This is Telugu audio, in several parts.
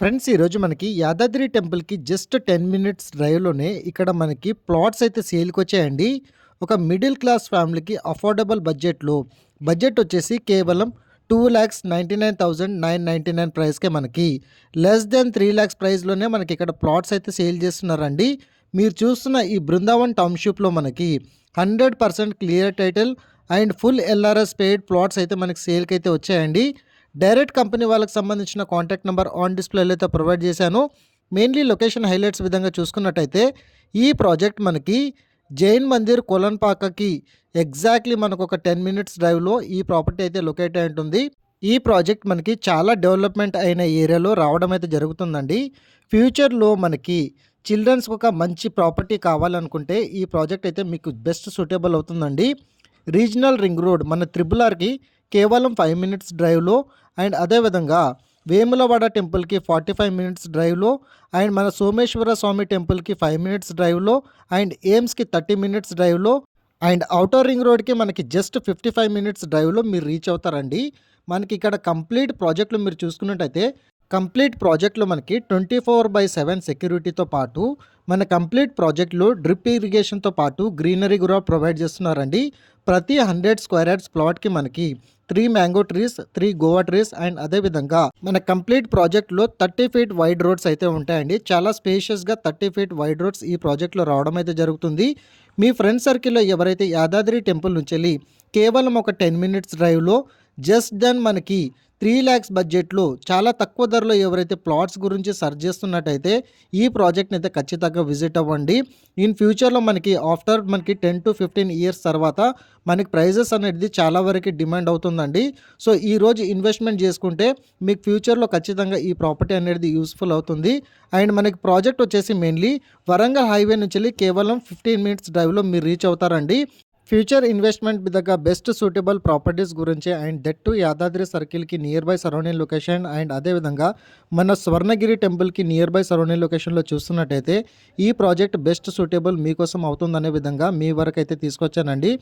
ఫ్రెండ్స్ ఈరోజు మనకి యాదాద్రి టెంపుల్కి జస్ట్ టెన్ మినిట్స్ డ్రైవ్లోనే ఇక్కడ మనకి ప్లాట్స్ అయితే సేల్కి వచ్చాయండి. ఒక మిడిల్ క్లాస్ ఫ్యామిలీకి అఫోర్డబుల్ బడ్జెట్లో బడ్జెట్ వచ్చేసి కేవలం two lakhs ninety nine thousand nine ninety nine ప్రైస్కే మనకి. లెస్ దెన్ త్రీ ల్యాక్స్ ప్రైస్లోనే మనకి ఇక్కడ ప్లాట్స్ అయితే సేల్ చేస్తున్నారండి. మీరు చూస్తున్న ఈ బృందావన్ టౌన్షిప్లో మనకి hundred percent clear title and full LRS paid plots అయితే మనకి సేల్కి అయితే వచ్చాయండి. డైరెక్ట్ కంపెనీ వాళ్ళకి సంబంధించిన కాంటాక్ట్ నెంబర్ ఆన్ డిస్ప్లేలో అయితే ప్రొవైడ్ చేశాను. మెయిన్లీ లొకేషన్ హైలైట్స్ విధంగా చూసుకున్నట్టయితే ఈ ప్రాజెక్ట్ మనకి జైన్ మందిర్ కొలన్పాకకి ఎగ్జాక్ట్లీ మనకు ఒక టెన్ మినిట్స్ డ్రైవ్లో ఈ ప్రాపర్టీ అయితే లొకేట్ అయి ఉంటుంది. ఈ ప్రాజెక్ట్ మనకి చాలా డెవలప్మెంట్ అయిన ఏరియాలో రావడం అయితే జరుగుతుందండి. ఫ్యూచర్లో మనకి చిల్డ్రన్స్కి ఒక మంచి ప్రాపర్టీ కావాలనుకుంటే ఈ ప్రాజెక్ట్ అయితే మీకు బెస్ట్ సూటబుల్ అవుతుందండి. రీజనల్ రింగ్ రోడ్ మన త్రిబుల్ ఆర్కి కేవలం ఫైవ్ మినిట్స్ డ్రైవ్లో అండ్ అదేవిధంగా వేములవాడ టెంపుల్కి ఫార్టీ ఫైవ్ మినిట్స్ డ్రైవ్లో అండ్ మన సోమేశ్వర స్వామి టెంపుల్కి ఫైవ్ మినిట్స్ డ్రైవ్లో అండ్ ఎయిమ్స్కి థర్టీ మినిట్స్ డ్రైవ్లో అండ్ అవుటర్ రింగ్ రోడ్కి మనకి జస్ట్ ఫిఫ్టీ ఫైవ్ మినిట్స్ డ్రైవ్లో మీరు రీచ్ అవుతారండి. మనకి ఇక్కడ కంప్లీట్ ప్రాజెక్టులు మీరు చూసుకున్నట్టయితే కంప్లీట్ ప్రాజెక్ట్లో మనకి ట్వంటీ ఫోర్ బై సెవెన్ సెక్యూరిటీతో పాటు మన కంప్లీట్ ప్రాజెక్ట్లో డ్రిప్ ఇరిగేషన్తో పాటు గ్రీనరీ కూడా ప్రొవైడ్ చేస్తున్నారండి. ప్రతి హండ్రెడ్ స్క్వేర్ యార్డ్స్ ప్లాట్కి మనకి three mango trees three guava trees and అదేవిధంగా మన కంప్లీట్ ప్రాజెక్ట్లో థర్టీ ఫీట్ వైడ్ రోడ్స్ అయితే ఉంటాయండి. చాలా స్పేషియస్గా థర్టీ ఫీట్ వైడ్ రోడ్స్ ఈ ప్రాజెక్ట్లో రావడం అయితే జరుగుతుంది. మీ ఫ్రెండ్ సర్కిల్లో ఎవరైతే యాదాద్రి టెంపుల్ నుంచి వెళ్ళి కేవలం ఒక టెన్ మినిట్స్ డ్రైవ్లో జస్ట్ దెన్ మనకి త్రీ ల్యాక్స్ బడ్జెట్లో చాలా తక్కువ ధరలో ఎవరైతే ప్లాట్స్ గురించి సర్చ్ చేస్తున్నట్టయితే ఈ ప్రాజెక్ట్ని అయితే ఖచ్చితంగా విజిట్ అవ్వండి. ఇన్ ఫ్యూచర్లో మనకి ఆఫ్టర్ మనకి టెన్ టు ఫిఫ్టీన్ ఇయర్స్ తర్వాత మనకి ప్రైజెస్ అనేది చాలా వరకు డిమాండ్ అవుతుందండి. సో ఈ రోజు ఇన్వెస్ట్మెంట్ చేసుకుంటే మీకు ఫ్యూచర్లో ఖచ్చితంగా ఈ ప్రాపర్టీ అనేది యూస్ఫుల్ అవుతుంది. అండ్ మనకి ప్రాజెక్ట్ వచ్చేసి మెయిన్లీ వరంగల్ హైవే నుంచి వెళ్ళి కేవలం ఫిఫ్టీన్ మినిట్స్ డ్రైవ్లో మీరు రీచ్ అవుతారండి. ఫ్యూచర్ ఇన్వెస్ట్మెంట్ విధంగా బెస్ట్ సూటబుల్ ప్రాపర్టీస్ గురించి and that to Yadadri సర్కిల్కి near by surrounding location and అదేవిధంగా మన స్వర్ణగిరి టెంపుల్కి నియర్ బై సరౌండింగ్ లొకేషన్లో చూస్తున్నట్టయితే ఈ ప్రాజెక్ట్ బెస్ట్ సూటబుల్ మీకోసం అవుతుందనే విధంగా మీ వరకు అయితే తీసుకొచ్చానండి.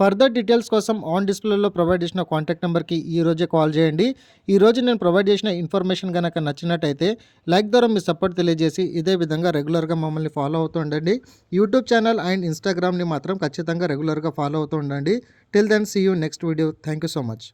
ఫర్దర్ డీటెయిల్స్ కోసం ఆన్ డిస్ప్లేలో ప్రొవైడ్ చేసిన కాంటాక్ట్ నెంబర్కి ఈ రోజే కాల్ చేయండి. ఈ రోజు నేను ప్రొవైడ్ చేసిన ఇన్ఫర్మేషన్ కనుక నచ్చినట్టయితే లైక్ ద్వారా మీ సపోర్ట్ తెలియజేసి ఇదే విధంగా రెగ్యులర్గా మమ్మల్ని ఫాలో అవుతూ ఉండండి. యూట్యూబ్ ఛానల్ అండ్ ఇన్స్టాగ్రామ్ని మాత్రం ఖచ్చితంగా రెగ్యులర్గా ఫాలో అవుతూ ఉండండి. Till then see you next video thank you so much